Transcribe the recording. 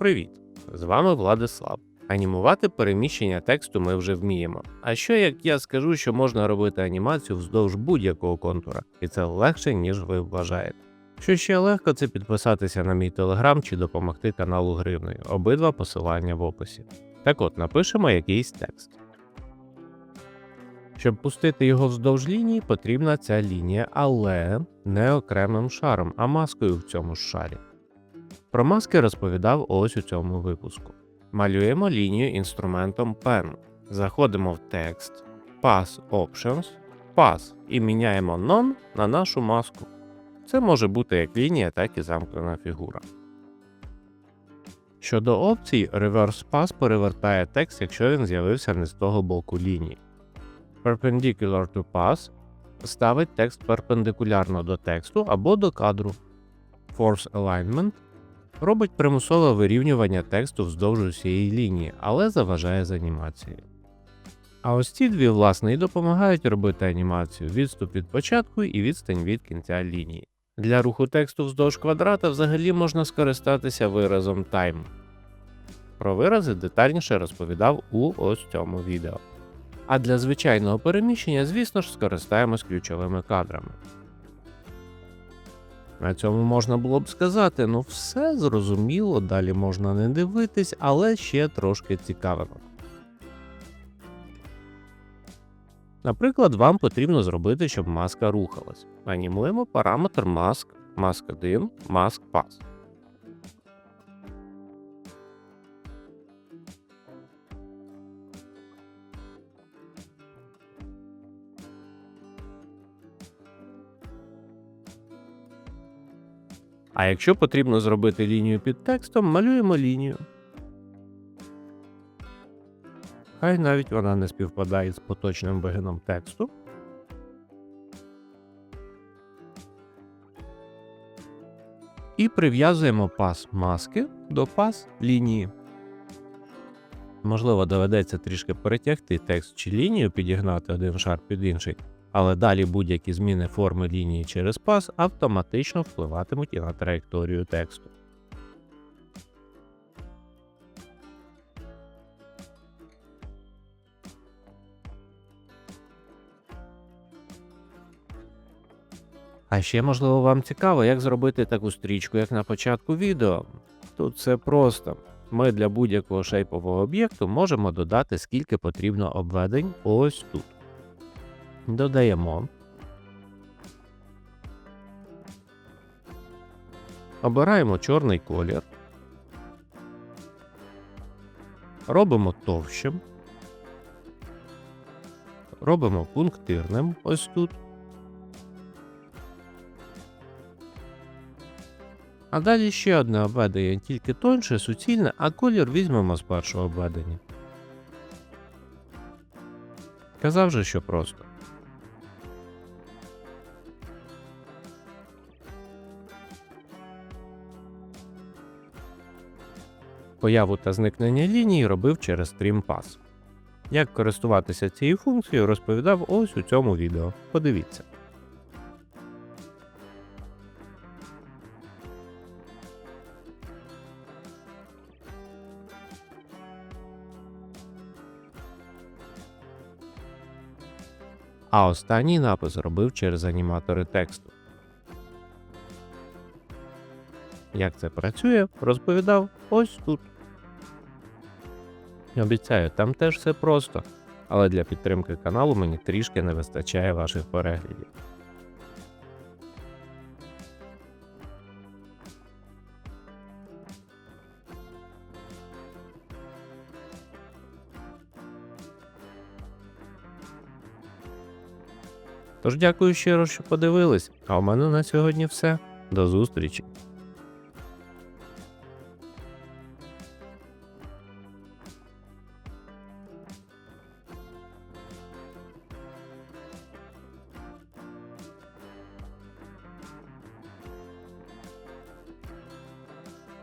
Привіт! З вами Владислав. Анімувати переміщення тексту ми вже вміємо. А що як я скажу, що можна робити анімацію вздовж будь-якого контура, і це легше, ніж ви вважаєте. Що ще легко, це підписатися на мій телеграм чи допомогти каналу гривнею. Обидва посилання в описі. Так от, напишемо якийсь текст. Щоб пустити його вздовж лінії, потрібна ця лінія, але не окремим шаром, а маскою в цьому шарі. Про маски розповідав ось у цьому випуску. Малюємо лінію інструментом Pen. Заходимо в текст, Pass Options, Pass і міняємо None на нашу маску. Це може бути як лінія, так і замкнена фігура. Щодо опцій, Reverse Pass перевертає текст, якщо він з'явився не з того боку лінії. Perpendicular to Pass ставить текст перпендикулярно до тексту або до кадру. Force Alignment робить примусове вирівнювання тексту вздовж усієї лінії, але заважає з анімацією. А ось ці дві, власне, і допомагають робити анімацію відступ від початку і відстань від кінця лінії. Для руху тексту вздовж квадрата взагалі можна скористатися виразом time. Про вирази детальніше розповідав у ось цьому відео. А для звичайного переміщення, звісно ж, скористаємось ключовими кадрами. На цьому можна було б сказати, ну все зрозуміло, далі можна не дивитись, але ще трошки цікавимо. Наприклад, вам потрібно зробити, щоб маска рухалась. Анімуємо параметр mask, mask 1, mask pass. А якщо потрібно зробити лінію під текстом, малюємо лінію. Хай навіть вона не співпадає з поточним вигином тексту. І прив'язуємо пас маски до пас лінії. Можливо, доведеться трішки перетягти текст чи лінію, підігнати один шар під інший, але далі будь-які зміни форми лінії через пас автоматично впливатимуть і на траєкторію тексту. А ще, можливо, вам цікаво, як зробити таку стрічку, як на початку відео. Тут все просто. Ми для будь-якого шейпового об'єкту можемо додати скільки потрібно обведень ось тут. Додаємо. Обираємо чорний колір. Робимо товщим. Робимо пунктирним ось тут. А далі ще одне обведення, тільки тоньше, суцільне, а колір візьмемо з першого обведення. Казав же, що просто. Появу та зникнення лінії робив через StreamPass. Як користуватися цією функцією, розповідав ось у цьому відео. Подивіться. А останній напис робив через аніматори тексту. Як це працює, розповідав ось тут. Обіцяю, там теж все просто, але для підтримки каналу мені трішки не вистачає ваших переглядів. Тож дякую щиро, що подивились. А у мене на сьогодні все. До зустрічі!